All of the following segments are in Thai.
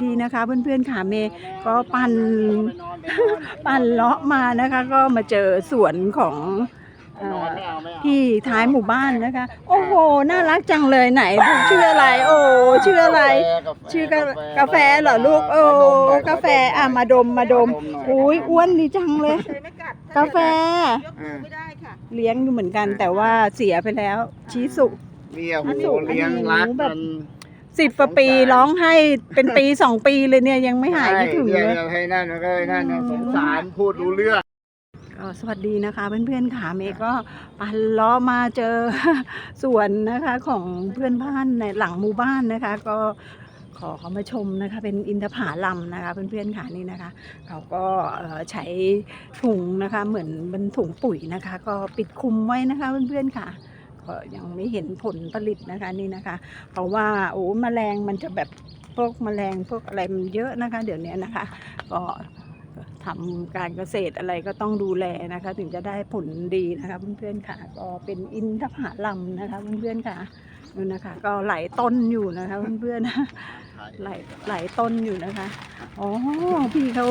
วัสดีนะคะ เพื่อนๆค่ะเมย์ก็ปั่นปั่นเลาะมานะคะ ก็มาเจอสวนของเอ่อที่ท้ายหมู่บ้านนะคะ โอ้โห น่ารักจังเลยไหนชื่ออะไร โอ้ชื่ออะไร ชื่อกากาแฟเหรอลูก โอ้กาแฟอะมาดมมาดมอุ้ยอ้วนดีจังเลยไม่กัดกาแฟยกมือไม่ได้ค่ะเลี้ยงอยู่เหมือนกันแต่ว่าเสียไปแล้ว ชี้สุเนี่ยอันโหนี้เลี้ยงรักแบบมัน สิบกว่าปีร้องให้เป็นปีสองปีเลยเนี่ยยังไม่หายคิดถึงใช่เลยลี้ให้นั่นแล้วก็ให้นั่นนะอืมสงสารพูดรู้เรื่อง ก็สวัสดีนะคะเพื่อนๆค่ะเมย์ก็ปั่นล้อมาเจอ สวนนะคะของเพื่อนบ้านในหลังหมู่บ้านนะคะ ก็ขอเขามาชมนะคะ เป็นอินทผลัมนะคะ เพื่อนๆค่ะนี่นะคะ เขาก็เอ่อใช้ถุงนะคะ เหมือนเป็นถุงปุ๋ยนะคะ ก็ปิดคลุมไว้นะคะเพื่อนๆค่ะ ก็ยังไม่เห็นผลผลิตนะคะนี่นะคะ เพราะว่าโอ้แมลงมันจะแบบพวกแมลงพวกอะไรมันเยอะนะคะ เดี๋ยวนี้นะคะ ก็ทำการเกษตรอะไรก็ต้องดูแลนะคะ ถึงจะได้ผลดีนะคะเพื่อนๆค่ะ ก็เป็นอินทผลัมนะคะเพื่อนๆค่ะนู่นนะคะ ก็หลายต้นอยู่นะคะเพื่อนๆหลายหลายต้นอยู่นะคะอ๋อพี่เขา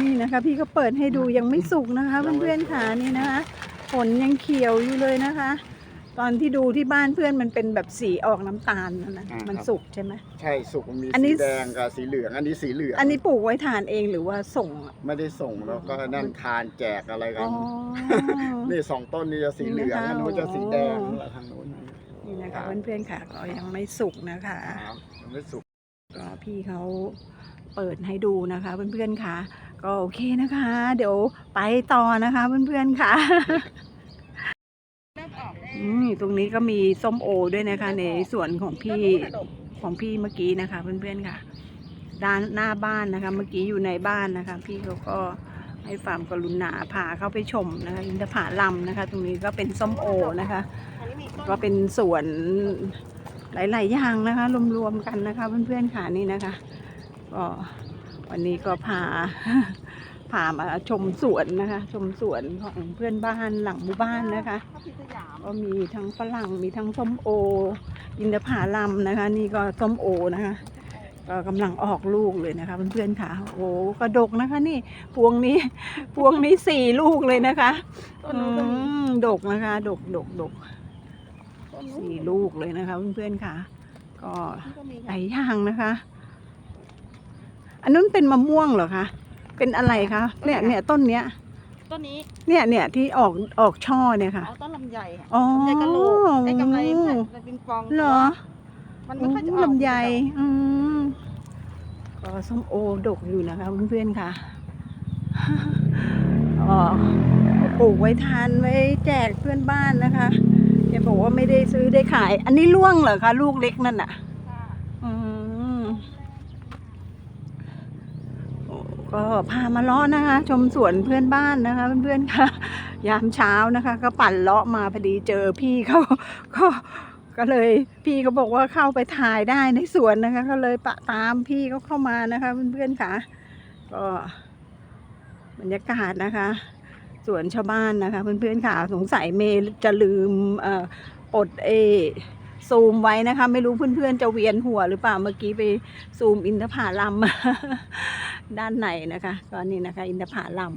นี่นะคะ พี่ก็เปิดให้ดูยังไม่สุกนะคะเพื่อนๆค่ะนี่นะคะผลยังเขียวอยู่เลยนะคะ ตอนที่ดูที่บ้านเพื่อนมันเป็นแบบสีออกน้ำตาลนะนะอ่าครับ มันสุกใช่ไหม ใช่สุกมันมีอันนี้ สีแดงกับสีเหลือง อันนี้สีเหลืองอันนี้ปลูกไว้ทานเองหรือว่าส่งอะไม่ได้ส่งแล้วก็นั่นทานแจกอะไรกัอ๋น อ นี่สองต้นนี่จะสีเหลืองนี่นะคะ อันนู้นจะสีแดงโอ้แล้วทางนู้นนี่นะคะเพื่อนๆค่ะก็ยังไม่สุกนะคะ ครับมันไม่สุก ก็พี่เขาเปิดให้ดูนะคะเพื่อนๆค่ะ ก็โอเคนะคะ เดี๋ยวไปต่อนะคะเพื่อนๆค่ะเริ่ม อืมตรงนี้ก็มีส้มโอด้วยนะคะ ในสวนของพี่ของพี่เมื่อกี้นะคะ เพื่อนๆค่ะ ด้านหน้าบ้านนะคะ เมื่อกี้อยู่ในบ้านนะคะ พี่เขาก็ให้ความกรุณาพาเข้าไปชมนะคะ อินทผลัมนะคะ ตรงนี้ก็เป็นส้มโอนะคะ ก็เป็นสวนหลาย ๆ อย่างนะคะ รวม ๆ กันนะคะ เพื่อน ๆ ค่ะนี่นะคะ ก็วันนี้ก็พา พามาชมสวนนะคะ ชมสวนของเพื่อนบ้านหลังหมู่บ้านนะคะ ก็มีทั้งฝรั่งมีทั้งส้มโอ อินทผลัมนะคะ นี่ก็ส้มโอนะคะ ก็กำลังออกลูกเลยนะคะเพื่อนๆค่ะโอ้กระดกนะคะ นี่พวงนี้พวงนี้สี่ลูกเลยนะคะอืนู้นก็มีมดกนะคะ ดกดกดกสี่ลูกเลยนะคะเพื่อนๆค่ะ ก็ก็มีหลายอย่างนะคะ อันนั้นเป็นมะม่วงเหรอคะ เป็นอะไรคะเนี่ยเนี่ยต้นเนี้ยต้นนี้เนี่ยเนี่ยที่ออกออกช่อเนี่ยค่ะเอาต้นลำไยค่ะอ๋อลำไยกะโหลกไอ้กำไรเนี่ยมันเป็นฟองเหรอมันไม่ค่อยจะออกลำไยอืมก็ส้มโอดกอยู่นะคะเพื่อนๆค่ะอ๋อปลูกไว้ทานไว้แจกเพื่อนบ้านนะคะแกบอกว่าไม่ได้ซื้อได้ขาย อันนี้ล่วงเหรอคะลูกเล็กนั่นน่ะ ค่ะ อืมโอ้ ก็พามาเลาะนะคะ ชมสวนเพื่อนบ้านนะคะเพื่อนๆค่ะ ยามเช้านะคะ ก็ปั่นเลาะมาพอดีเจอพี่เขาก็ก็เลยพี่เขาบอกว่าเข้าไปถ่ายได้ในสวนนะคะ ก็เลยปะตามพี่เขาเข้ามานะคะเพื่อนๆค่ะ ก็บรรยากาศนะคะสวนชาวบ้านนะคะ เพื่อนๆค่ะ สงสัยเมย์จะลืมเอ่อปลดเอ ซูมไว้นะคะ ไม่รู้เพื่อนๆจะเวียนหัวหรือเปล่าเมื่อกี้ไปซูมอินทผลัมด้านในนะคะก็นี่นะคะ อินทผลัม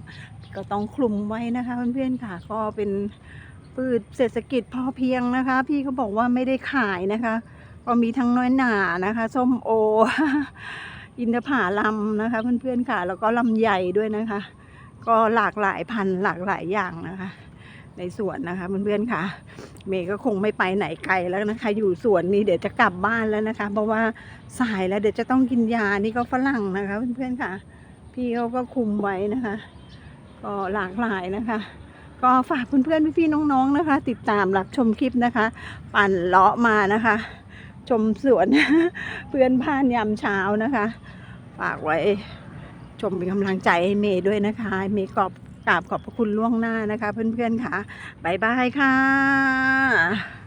ก็ต้องคลุมไว้นะคะเพื่อนๆค่ะก็เป็นพืชเศรษฐกิจพอเพียงนะคะ พี่เขาบอกว่าไม่ได้ขายนะคะ ก็มีทั้งน้อยหนานะคะส้มโอ อินทผลัมนะคะ เพื่อนๆค่ะ แล้วก็ลำไยด้วยนะคะ ก็หลากหลายพันธุ์หลากหลายอย่างนะคะ ในสวนนะคะเพื่อนๆค่ะ เมย์ก็คงไม่ไปไหนไกลแล้วนะคะ อยู่สวนนี้เดี๋ยวจะกลับบ้านแล้วนะคะ เพราะว่าสายแล้วเดี๋ยวจะต้องกินยานี่ก็ฝรั่งนะคะเพื่อนๆค่ะ พี่เขาก็คุมไว้นะคะ ก็หลากหลายนะคะ ก็ฝากเพื่อนๆพี่ๆน้องๆนะคะ ติดตามรับชมคลิปนะคะ ปั่นเลาะมานะคะ ชมสวนเพื่อนบ้านยามเช้านะคะ ฝากไว้ชมเป็นกำลังใจให้เมย์ด้วยนะคะเมย์กอบ กราบขอบพระคุณล่วงหน้านะคะ เพื่อนๆค่ะบายบายค่ะ